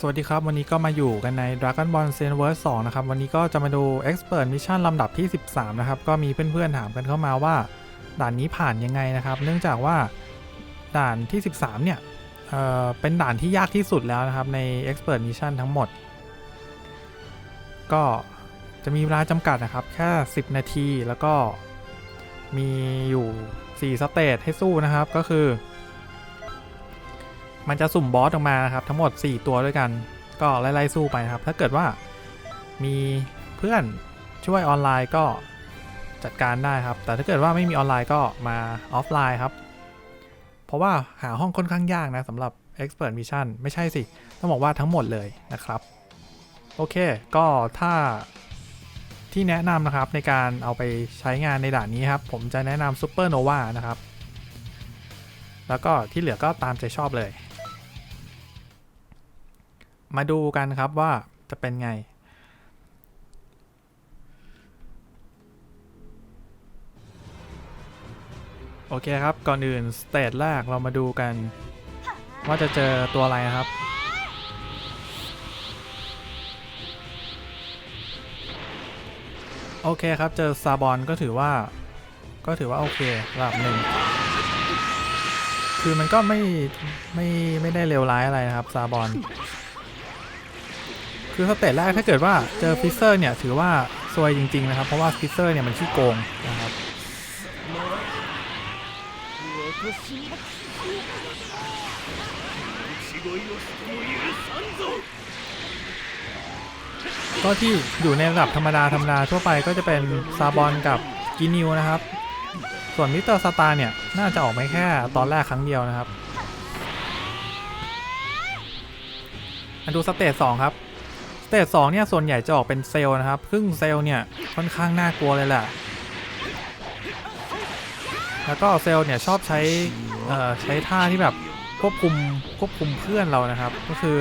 สวัสดีครับ วันนี้ก็มาอยู่กันใน Dragon Ball Xenoverse 2 นะครับ วันนี้ก็จะมาดู Expert Mission ลำดับที่ 13 นะครับ ก็มีเพื่อนๆถามกันเข้ามาว่า ด่านนี้ผ่านยังไงนะครับ เนื่องจากว่าด่านที่ 13 เนี่ยเเป็นด่านที่ยากที่สุดแล้วนะครับ ใน Expert Mission ทั้งหมด ก็จะมีเวลาจำกัดนะครับ แค่ 10 นาทีแล้วก็มีอยู่ 4 สเตจให้สู้นะครับก็คือ มันจะสุ่มบอสออกมานะครับทั้งหมด 4 ตัวด้วยกัน ก็ไล่ๆสู้ไปนะครับ ถ้าเกิดว่ามีเพื่อนช่วยออนไลน์ก็จัดการได้ครับ แต่ถ้าเกิดว่าไม่มีออนไลน์ก็มาออฟไลน์ครับ เพราะว่าหาห้องค่อนข้างยากนะสำหรับ Expert Mission ไม่ใช่สิ ต้องบอกว่าทั้งหมดเลยนะครับ โอเค ก็ถ้าที่แนะนำนะครับในการเอาไปใช้งานในด่านนี้ครับ ผมจะแนะนำ Super Nova นะครับ แล้วก็ที่เหลือก็ตามใจชอบเลย มาดูกันครับว่าจะเป็นไง โอเคครับ ก่อนอื่น สเตจแรกเรามาดูกัน ว่าจะเจอตัวอะไรครับโอเคครับ เจอซาบอนก็ถือว่า ก็ถือว่าโอเคระดับหนึ่ง คือมันก็ไม่ไม่ไม่ได้เลวร้ายอะไรนะครับซาบอน คือสเตจแรกถ้าเกิดว่าเจอฟิเซอร์เนี่ยถือว่าซวยจริง ๆ นะครับ เพราะว่าฟิเซอร์เนี่ยมันขี้โกงนะครับก็ที่อยู่ในระดับธรรมดาธรรมดาทั่วไปก็จะเป็นซาบอนกับกินิวนะครับ ส่วนมิสเตอร์สตาร์เนี่ย น่าจะออกไมาแค่ตอนแรกครั้งเดียวนะครับมาดูสเตจสองครับ สเตจสองเนี่ยส่วนใหญ่จะออกเป็นเซลนะครับซึ่งเซลเนี่ยค่อนข้างน่ากลัวเลยแหละแล้วก็เซลเนี่ยชอบใช้ใช้ท่าที่แบบควบคุมควบคุมเพื่อนเรานะครับ ก็คือ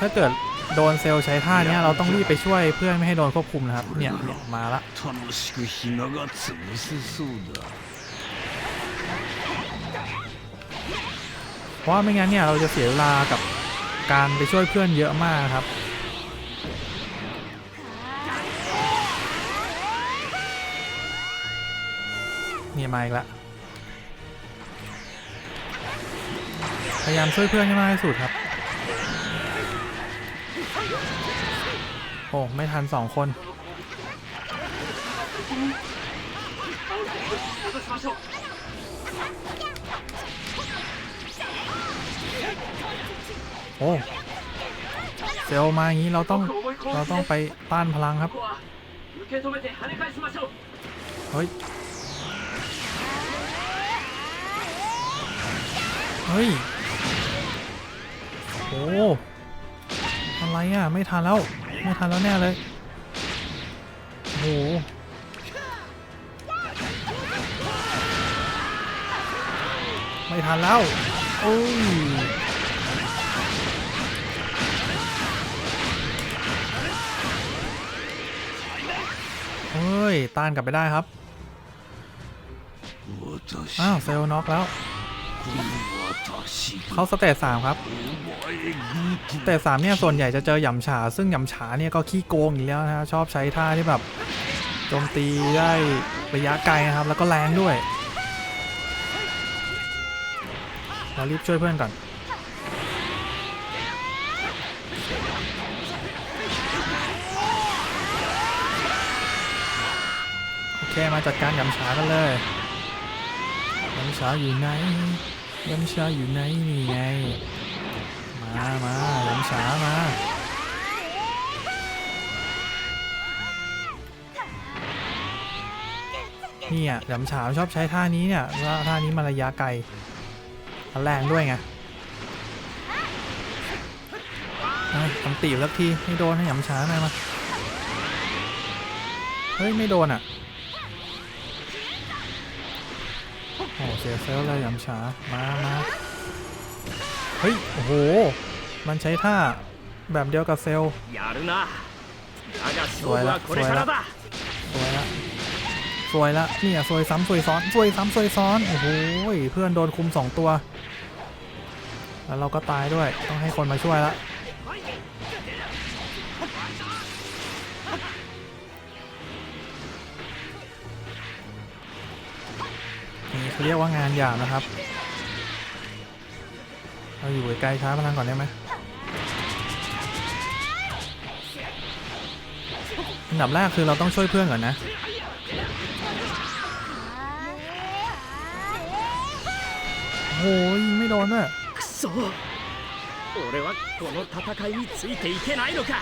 ถ้าเกิดโดนเซลใช้ท่าเนี้ยเราต้องรีบไปช่วยเพื่อนไม่ให้โดนควบคุมนะครับเนี่ยเนี่ยมาละเพราะไม่งั้นเนี่ยเราจะเสียเวลากับการไปช่วยเพื่อนเยอะมากครับี่มาอีกละพยายามช่วยเพื่อนให้มากที่สุดครับ โอ้ ไม่ทันสองคน โอ้ เซลมาอย่างนี้เราต้อง เราต้องไปต้านพลังครับ เฮ้ย ฮ้ย โอ้อะไรอะ ไม่ทันแล้ว ไม่ทันแล้วแน่เลย โอ้โหไม่ทันแล้ว โอ้ยเฮ้ย ต้านกลับไปได้ครับ อ้าว เซลล์น็อกแล้ว เขาสเตตสามครับสเตตสามเนี่ยส่วนใหญ่จะเจอหยำฉา ซึ่งหยำฉาเนี่ยก็ขี้โกงอีกแล้วนะชอบใช้ท่าที่แบบโจมตีได้ระยะไกลนะครับ แล้วก็แรงด้วยเรารีบช่วยเพื่อนก่อนโอเคมาจัดการยำฉากันเลยยำฉาอยู่ไหน ยำฉาอยู่ไหนนี่ไง มามาหลงฉามานี่อะแหลมฉาชอบใช้ท่านี้เนี่ยว่าท่านี้มันระยะไกลแรงด้วยไงทำตีบสักทีให้โดนให้หยำฉาหน่อยมา เฮ้ย ไม่โดนอะ โอ้เสียเซลเลยยำฉามามาเฮ้ย โอ้โห มันใช้ท่าแบบเดียวกับเซลสวยละสวยละสวยละสวยละนี่อะสวยซ้ำสวยซ้อนสวยซ้ำสวยซ้อน โอ้โห เพื่อนโดนคุมสองตัว แล้วเราก็ตายด้วย ต้องให้คนมาช่วยละ นี่เขาเรียกว่างานหยาบนะครับ เราอยู่ใกล้ๆช้าพลังก่อนได้ไหมอันดับแรกคือเราต้องช่วยเพื่อนก่อนนะ โอ้ยยิงไม่โดนด้วย くそ俺はこの戦いについていけないのか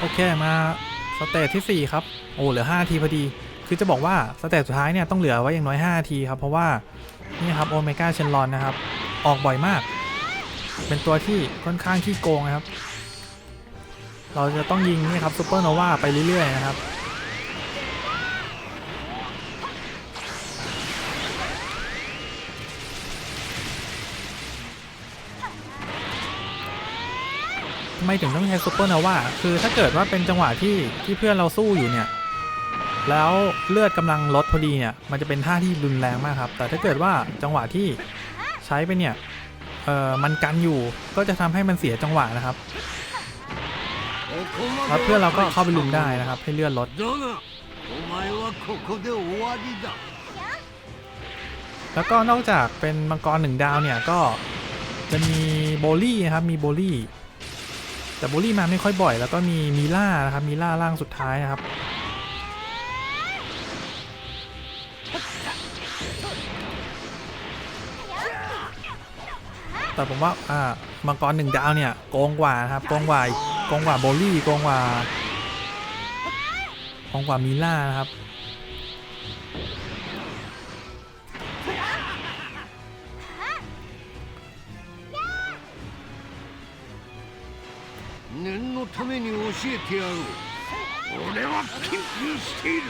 โอเคมาสเตจที่ 4 ครับ โอ้เหลือ5ทีพอดี คือจะบอกว่าสเตจสุดท้ายเนี่ยต้องเหลือไว้อย่างน้อย5ทีครับ เพราะว่านี่ครับโอเมก้าเชนลอนนะครับ ออกบ่อยมาก เป็นตัวที่ค่อนข้างขี้โกงนะครับ เราจะต้องยิงนี่ครับซูเปอร์โนวาไปเรื่อยๆนะครับ ไม่ถึงต้องใช้ซูเปอร์นนว่าคือถ้าเกิดว่าเป็นจังหวะที่ที่เพื่อนเราสู้อยู่เนี่ย แล้วเลือดกำลังลดพอดีเนี่ย มันจะเป็นท่าที่รุนแรงมากครับ แต่ถ้าเกิดว่าจังหวะที่ใช้ไปเนี่ย เอ่อ มันกันอยู่ ก็จะทำให้มันเสียจังหวะนะครับ แล้วเพื่อนเราก็เข้าไปลุมได้นะครับ ให้เลือดลดแล้วก็นอกจากเป็นมังกรหนึ่งดาวเนี่ยก็จะมีโบลี่นะครับ มีโบลี่ แต่โบลี่มาไม่ค่อยบ่อย แล้วก็มีมีล่านะครับมีล่าร่างสุดท้ายนะครับแต่ผมว่าอ่ามังกรหนึ่งดาวเนี่ยโกงกว่านะครับโกงกว่าโกงกว่าโบลี่โกงกว่าโกงกว่ามีล่านะครับ 念のために教えてやろう俺は研究している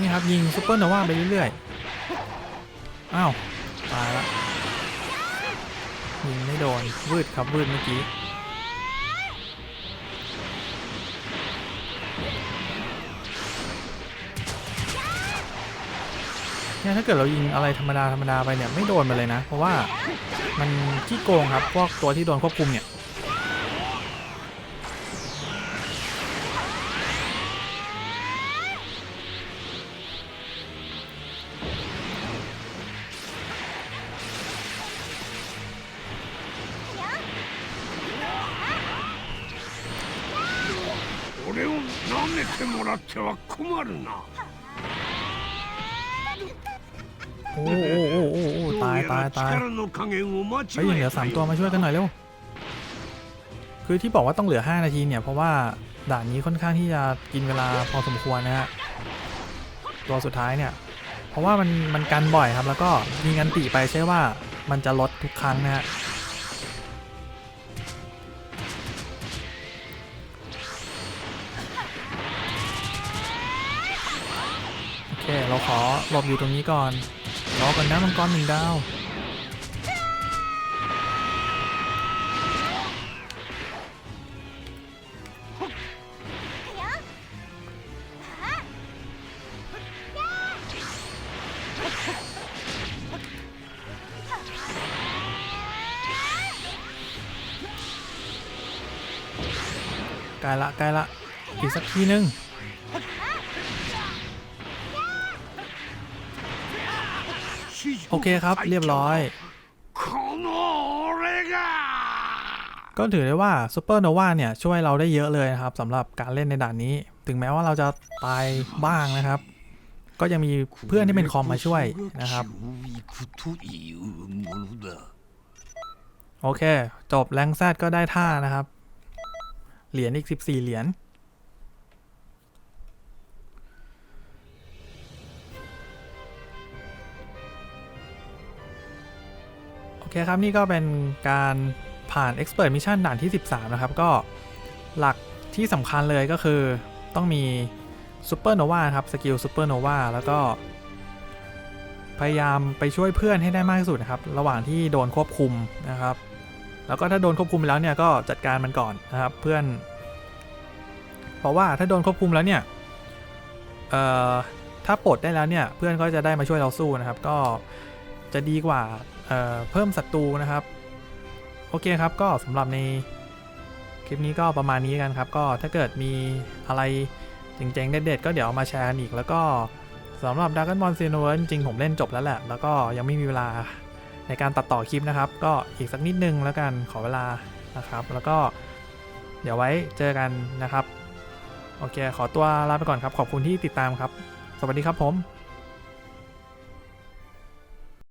นี่ครับ ยิงซุปเปอร์โนวาไปเรื่อยๆ อ้าว ตายละ ยิงไม่โดน วืดครับ วืดเมื่อกี้ เนี่ยถ้าเกิดเรายิงอะไรธรรมดา ธรรมดาไปเนี่ย ไม่โดนมาเลยนะ เพราะว่ามันขี้โกงครับ พวกตัวที่โดนควบคุมเนี่ย 俺を舐めてもらっては困るな โอ้โอ้โอ้โอ้ตายตายตายไปเหลือสามตัวมาช่วยกันหน่อยเร็ว คือที่บอกว่าต้องเหลือห้านาทีเนี่ย เพราะว่าด่านนี้ค่อนข้างที่จะกินเวลาพอสมควรนะฮะ ตัวสุดท้ายเนี่ย เพราะว่ามันมันกันบ่อยครับ แล้วก็ยิงอันติไปใช่ว่ามันจะลดทุกครั้งนะฮะโอเค เราขอหลบอยู่ตรงนี้ก่อน รอกันนะมังกรหนึ่งดาวใกล้ละใกล้ละอีกสักทีนึง โอเคครับ เรียบร้อย ก็ถือได้ว่าซูเปอร์โนวาเนี่ย ช่วยเราได้เยอะเลยนะครับสำหรับการเล่นในด่านนี้ ถึงแม้ว่าเราจะตายบ้างนะครับ ก็ยังมีเพื่อนที่เป็นคอมมาช่วยนะครับโอเค จบแรงแซดก็ได้ท่านะครับ เหรียญอีก 14 เหรียญ คครับ นี่ก็เป็นการผ่าน Expert Mission ด่านที่ 13 นะครับ ก็หลักที่สำคัญเลยก็คือต้องมี Super Nova ครับสกิล Super Nova แล้วก็ พยายามไปช่วยเพื่อนให้ได้มากที่สุดนะครับ ระหว่างที่โดนควบคุมนะครับ แล้วก็ถ้าโดนควบคุมไปแล้วเนี่ยก็จัดการมันก่อนนะครับเพื่อน เพราะว่าถ้าโดนควบคุมแล้วเนี่ยเอ่อถ้าปลดได้แล้วเนี่ยเพื่อนก็จะได้มาช่วยเราสู้นะครับ ก็จะดีกว่า เเพิ่มศัตรูนะครับ โอเคครับก็สำหรับในคลิปนี้ก็ประมาณนี้กันครับ ก็ถ้าเกิดมีอะไรเจ๋งๆ เด็ดๆ ก็เดี๋ยวมาแชร์กันอีก แล้วก็สำหรับ Dragon Ball Xenoverse จริงๆผมเล่นจบแล้วแหละ แล้วก็ยังไม่มีเวลาในการตัดต่อคลิปนะครับ ก็อีกสักนิดนึงแล้วกันขอเวลานะครับ แล้วก็เดี๋ยวไว้เจอกันนะครับ โอเค ขอตัวลาไปก่อนครับ ขอบคุณที่ติดตามครับ สวัสดีครับผม